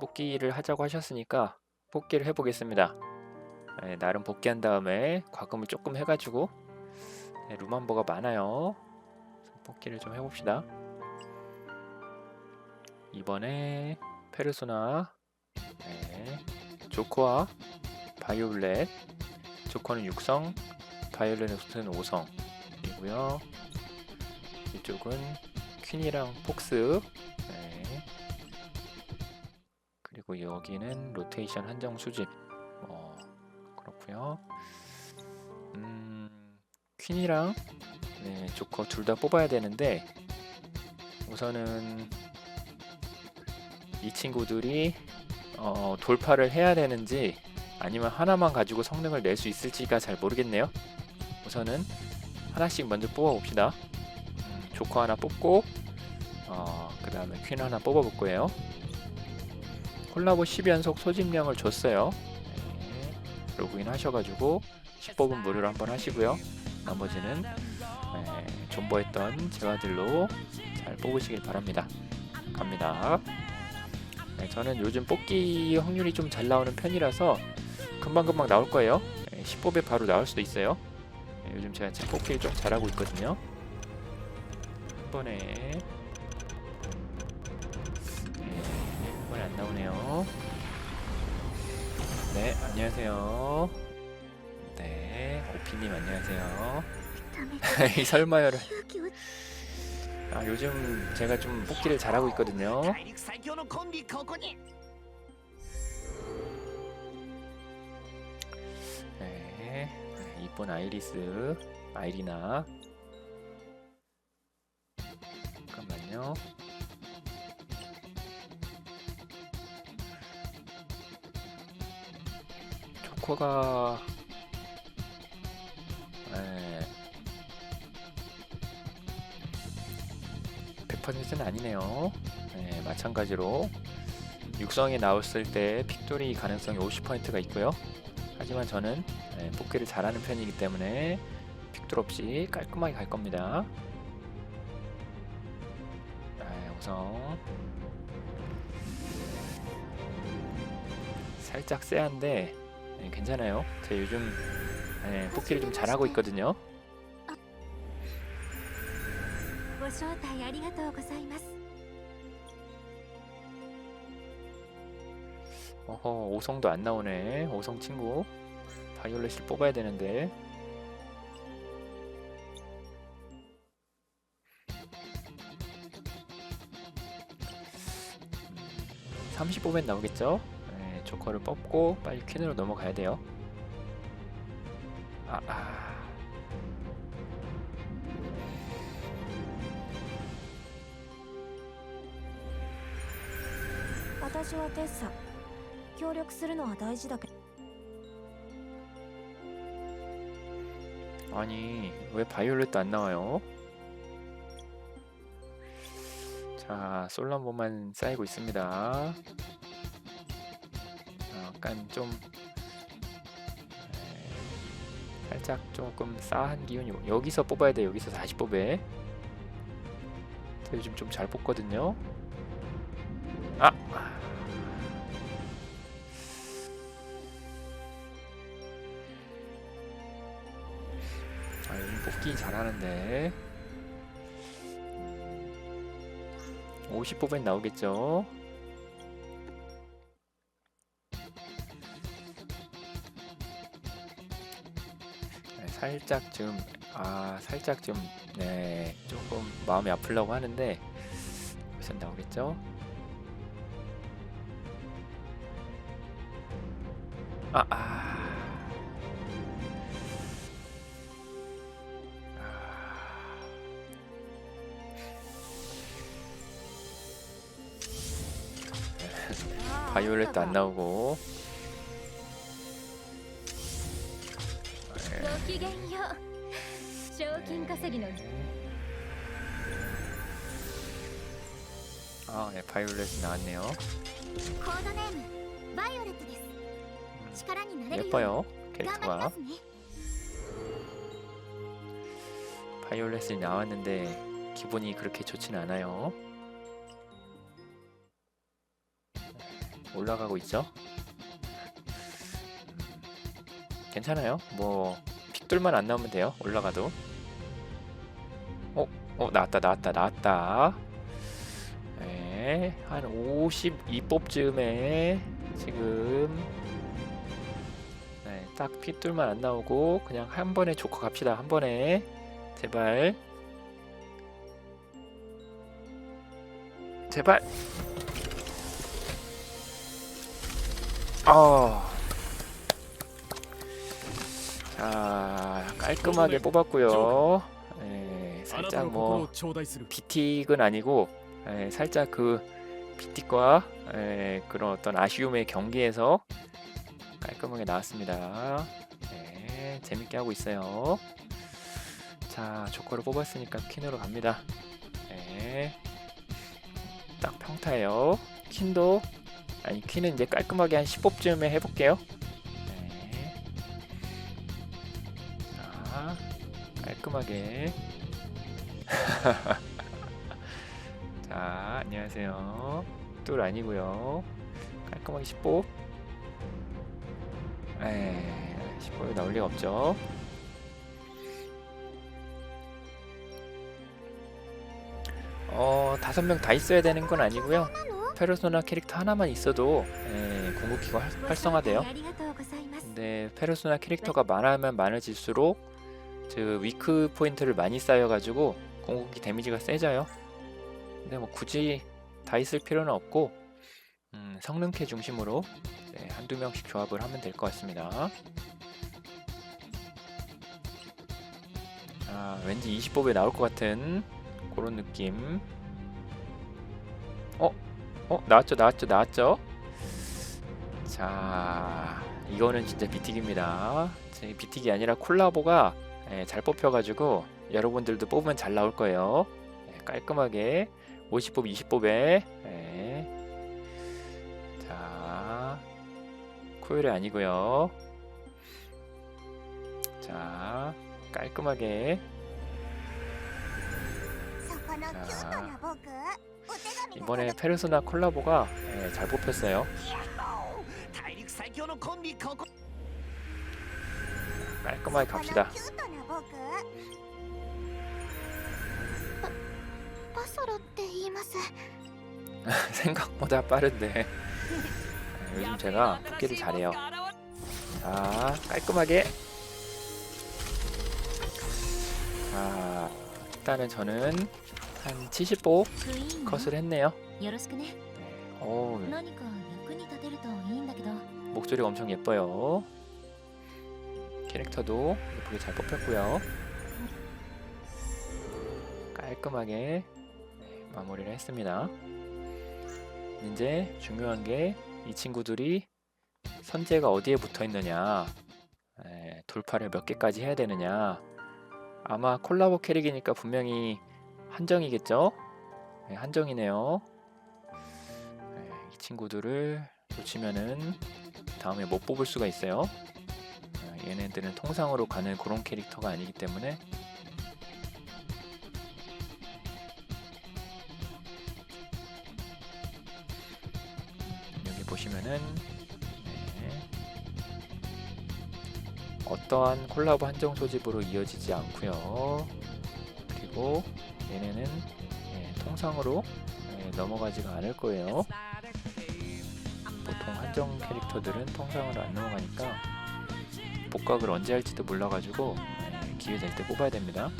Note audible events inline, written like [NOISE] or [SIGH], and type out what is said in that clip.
뽑기를 하자고 하셨으니까 뽑기를 해보겠습니다. 네, 나름 복귀한 다음에 과금을 조금 해가지고 네, 루만버가 많아요. 뽑기를 좀 해봅시다. 이번에 페르소나, 네, 조커와 바이올렛, 조커는 6성, 바이올렛은 5성이고요. 이쪽은 퀸이랑 폭스, 그리고 여기는 로테이션 한정 수집. 어, 그렇고요. 음, 퀸이랑 네, 조커 둘 다 뽑아야 되는데 우선은 이 친구들이 어, 돌파를 해야 되는지 아니면 하나만 가지고 성능을 낼 수 있을지가 잘 모르겠네요. 우선은 하나씩 먼저 뽑아 봅시다. 음, 조커 하나 뽑고 어, 그 다음에 퀸 하나 뽑아 볼 거예요. 콜라보 10연속 소집량을 줬어요. 네, 로그인 하셔가지고 10법은 무료로 한번 하시고요. 나머지는 네, 존버했던 재화들로 잘 뽑으시길 바랍니다. 갑니다. 네, 저는 요즘 뽑기 확률이 좀 잘 나오는 편이라서 금방금방 나올 거예요. 네, 10법에 바로 나올 수도 있어요. 네, 요즘 제가 참 뽑기를 좀 잘하고 있거든요. 한 번에 안 나오네요. 네, 안녕하세요. 네, 오피님 안녕하세요. [LAUGHS] 이 설마요를. 아, 요즘 제가 좀 뽑기를 잘하고 있거든요. 네, 네, 이쁜 아이리스, 아이리나. 잠깐만요. 조커가 네. 100%는 아니네요. 네, 마찬가지로 육성에 나왔을 때 픽돌이 가능성이 50%가 있고요. 하지만 저는 네, 뽑기를 잘하는 편이기 때문에 픽돌 없이 깔끔하게 갈 겁니다. 네, 우선 살짝 쎄한데 네, 괜찮아요. 제 요즘 네, 뽑기를 좀 잘하고 있거든요. 어허, 오성도 안 나오네. 오성 친구. 바이올렛을 뽑아야 되는데. 삼십 뽑으면 나오겠죠? 조커를 뽑고 빨리 퀸으로 넘어가야 돼요. 아, 아. 아니 왜 바이올렛도 안 나와요? 자 솔로 한 번만 쌓이고 있습니다 약간 좀 에, 살짝 조금 싸한 기운이 여기서 뽑아야 돼 여기서 다시 뽑에. 저 요즘 좀 잘 뽑거든요. 아 아, 요즘 뽑기 잘하는데 50 뽑엔 나오겠죠? 살짝 좀, 아, 살짝 좀, 네, 조금 마음이 아프려고 하는데, 무슨 나오겠죠? 아, 아. 바이올렛도 안 나오고 ごきげんよう賞金稼ぎの 아, 네, 바이올렛이 나왔네요. コードネームバイオレットです力になれるように 예뻐요. 頑張りま 캐릭터가 すね 바이올렛이 나왔는데 기분이 그렇게 좋진 않아요. 올라가고 있죠. 음, 괜찮아요. 뭐 픽돌만 안 나오면 돼요. 올라가도. 어, 어 나왔다, 나왔다, 나왔다. 네, 한 52뽑쯤에 지금 네, 딱 핏돌만 안 나오고 그냥 한 번에 조커 갑시다. 한 번에 제발 제발 어. 자 깔끔하게 뽑았고요. 에, 살짝 뭐 비틱은 아니고 에, 살짝 그 비틱과 에, 그런 어떤 아쉬움의 경기에서 깔끔하게 나왔습니다. 네, 재밌게 하고 있어요. 자, 조커를 뽑았으니까 퀸으로 갑니다. 네, 딱 평타예요. 퀸도 아니 퀸은 이제 깔끔하게 한 10뽑쯤에 해볼게요. 깔끔하게. [LAUGHS] 자 안녕하세요. 뚫 아니고요. 깔끔하게 10보 에이 10보에 나올 리가 없죠. 어 다섯 명 다 있어야 되는 건 아니고요. 페르소나 캐릭터 하나만 있어도 에, 궁극기가 활성화돼요. 근데 페르소나 캐릭터가 많으면 많아질수록 그 위크 포인트를 많이 쌓여가지고 공격기 데미지가 세져요. 근데 뭐 굳이 다 있을 필요는 없고 음, 성능캐 중심으로 네, 한두 명씩 조합을 하면 될 것 같습니다. 아, 왠지 20법에 나올 것 같은 그런 느낌. 어? 어? 나왔죠, 나왔죠, 나왔죠? 자, 이거는 진짜 비틱입니다. 제 비틱이 아니라 콜라보가 예, 잘 뽑혀가지고 여러분들도 뽑으면 잘 나올 거예요. 예, 깔끔하게 50뽑, 20뽑에 예. 자 코일이 아니고요. 자 깔끔하게 자, 이번에 페르소나 콜라보가 예, 잘 뽑혔어요. 깔끔하게 갑시다. キュートな僕パパソロって言います 생각보다 빠른데 예, 요즘 제가 뽑기를 잘해요. 자, 깔끔하게. 자, 일단은 저는 한 70보 クイーンね 컷을 했네요. よろしくね 네. 오, 何か役に立てるといいんだけど 목소리가 엄청 예뻐요. 캐릭터도 예쁘게 잘 뽑혔고요. 깔끔하게 네, 마무리를 했습니다. 이제 중요한 게 이 친구들이 선재가 어디에 붙어 있느냐, 에, 돌파를 몇 개까지 해야 되느냐. 아마 콜라보 캐릭이니까 분명히 한정이겠죠? 네, 한정이네요. 네, 이 친구들을 놓치면은 다음에 못 뽑을 수가 있어요. 어, 얘네들은 통상으로 가는 그런 캐릭터가 아니기 때문에 여기 보시면은 네. 어떠한 콜라보 한정 소집으로 이어지지 않고요. 그리고 얘네는 예, 통상으로 예, 넘어가지가 않을 거예요. 보통 한정 캐릭터들은 통상으로 안 넘어가니까 복각을 언제 할지도 몰라가지고 예, 기회 될 때 뽑아야 됩니다.